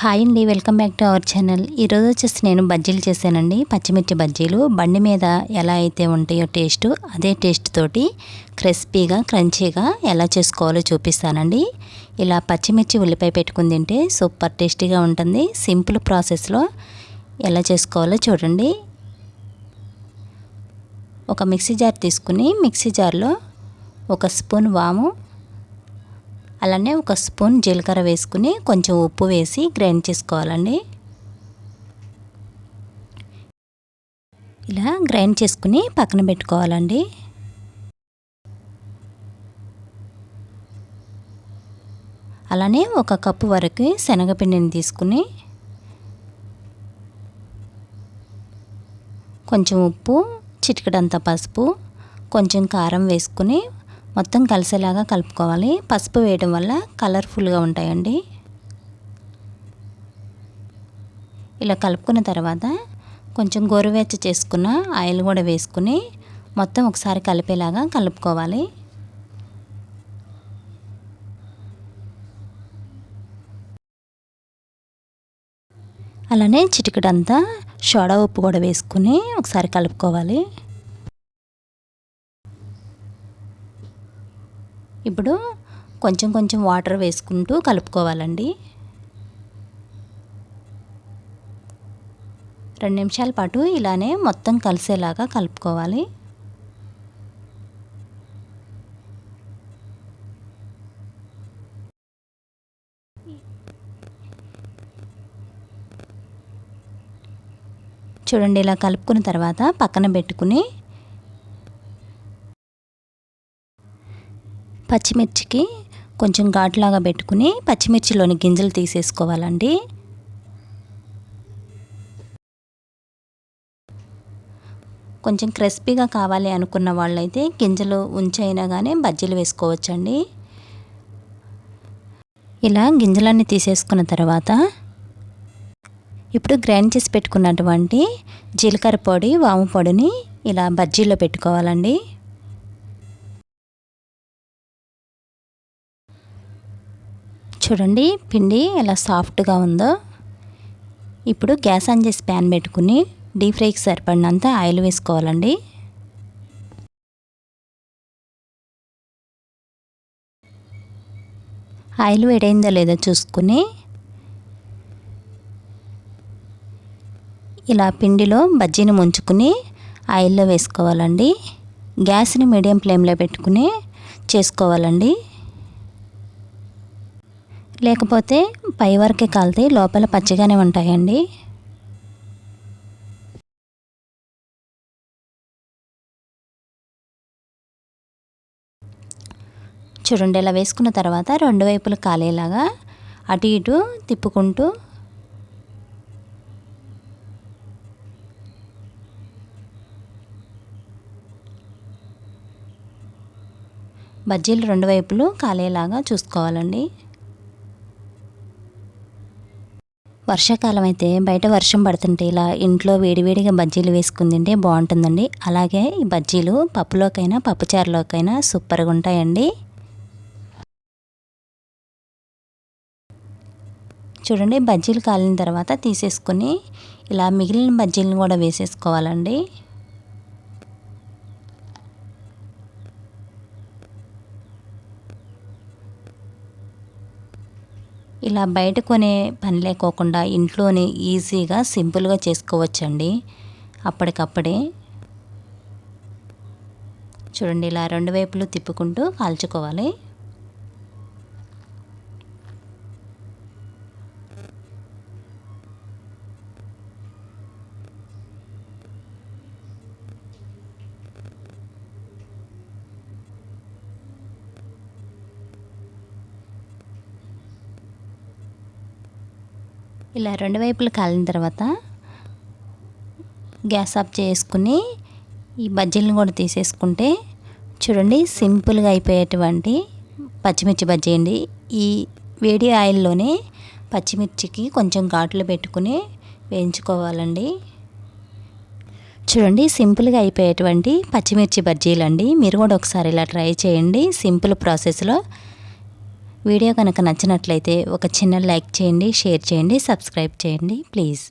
Hi అండి welcome back to our channel. ఈరోజు వచ్చేసి నేను బజ్జీలు చేశానండి. పచ్చిమిర్చి బజ్జీలు. బండి మీద ఎలా అయితే ఉంటాయో టేస్ట్ అదే టేస్ట్ తోటి క్రిస్పీగా క్రంచీగా ఎలా చేసుకోవాలో చూపిస్తానండి. ఇలా పచ్చిమిర్చి ఉల్లిపాయ పెట్టుకుని తింటే సూపర్ టేస్టీగా ఉంటుంది. సింపుల్ ప్రాసెస్లో ఎలా చేసుకోవాలో చూడండి. ఒక మిక్సీ జార్ తీసుకుని మిక్సీ జార్లో ఒక స్పూన్ వాము అలానే ఒక స్పూన్ జీలకర్ర వేసుకుని కొంచెం ఉప్పు వేసి గ్రైండ్ చేసుకోవాలండి. ఇలా గ్రైండ్ చేసుకుని పక్కన పెట్టుకోవాలండి. అలానే ఒక కప్పు వరకు శనగపిండిని తీసుకుని కొంచెం ఉప్పు చిటికడంత పసుపు కొంచెం కారం వేసుకుని మొత్తం కలిసేలాగా కలుపుకోవాలి. పసుపు వేయడం వల్ల కలర్ఫుల్గా ఉంటాయండి. ఇలా కలుపుకున్న తర్వాత కొంచెం గోరువెచ్చ చేసుకున్న ఆయిల్ కూడా వేసుకుని మొత్తం ఒకసారి కలిపేలాగా కలుపుకోవాలి. అలానే చిటికడంతా సోడా ఉప్పు కూడా వేసుకుని ఒకసారి కలుపుకోవాలి. ఇప్పుడు కొంచెం కొంచెం వాటర్ వేసుకుంటూ కలుపుకోవాలండి. రెండు నిమిషాల పాటు ఇలానే మొత్తం కలిసేలాగా కలుపుకోవాలి. చూడండి ఇలా కలుపుకున్న తర్వాత పక్కన పెట్టుకుని పచ్చిమిర్చికి కొంచెం ఘాట్లాగా పెట్టుకుని పచ్చిమిర్చిలోని గింజలు తీసేసుకోవాలండి. కొంచెం క్రిస్పీగా కావాలి అనుకున్న వాళ్ళైతే గింజలు ఉంచైనా కానీ బజ్జీలు వేసుకోవచ్చండి. ఇలా గింజలన్నీ తీసేసుకున్న తర్వాత ఇప్పుడు గ్రైండ్ చేసి పెట్టుకున్నటువంటి జీలకర్ర పొడి వాము పొడిని ఇలా బజ్జీలో పెట్టుకోవాలండి. చూడండి పిండి ఎలా సాఫ్ట్గా ఉందో. ఇప్పుడు గ్యాస్ ఆన్ చేసి ప్యాన్ పెట్టుకుని డీప్ ఫ్రైకి సరిపడినంత ఆయిల్ వేసుకోవాలండి. ఆయిల్ వేడైందో లేదో చూసుకుని ఇలా పిండిలో బజ్జీని ముంచుకుని ఆయిల్లో వేసుకోవాలండి. గ్యాస్ని మీడియం ఫ్లేమ్లో పెట్టుకుని చేసుకోవాలండి. లేకపోతే పై వరకే కాలితే లోపల పచ్చిగానే ఉంటాయండి. చూడండి ఇలా వేసుకున్న తర్వాత రెండు వైపులు కాలేలాగా అటు ఇటు తిప్పుకుంటూ బజ్జీలు రెండు వైపులు కాలేలాగా చూసుకోవాలండి. వర్షాకాలం అయితే బయట వర్షం పడుతుంటే ఇలా ఇంట్లో వేడివేడిగా బజ్జీలు వేసుకుని తింటే బాగుంటుందండి. అలాగే ఈ బజ్జీలు పప్పులోకైనా పప్పుచారులోకైనా సూపర్గా ఉంటాయండి. చూడండి బజ్జీలు కాలిన తర్వాత తీసేసుకొని ఇలా మిగిలిన బజ్జీలను కూడా వేసేసుకోవాలండి. ఇలా బయట కొనే పని లేకోకుండా ఇంట్లోనే ఈజీగా సింపుల్గా చేసుకోవచ్చండి. అప్పటికప్పుడే. చూడండి ఇలా రెండు వైపులు తిప్పుకుంటూ కాల్చుకోవాలి. ఇలా రెండు వైపులు కాలిన తర్వాత గ్యాస్ ఆఫ్ చేసుకుని ఈ బజ్జీలను కూడా తీసేసుకుంటే చూడండి సింపుల్గా అయిపోయేటువంటి పచ్చిమిర్చి బజ్జీ అండి. ఈ వేడి ఆయిల్లోనే పచ్చిమిర్చికి కొంచెం ఘాట్లు పెట్టుకుని వేయించుకోవాలండి. చూడండి సింపుల్గా అయిపోయేటువంటి పచ్చిమిర్చి బజ్జీలు అండి మీరు కూడా ఒకసారి ఇలా ట్రై చేయండి. సింపుల్ ప్రాసెస్లో వీడియో కనుక నచ్చినట్లయితే ఒక చిన్న లైక్ చేయండి షేర్ చేయండి సబ్స్క్రైబ్ చేయండి ప్లీజ్.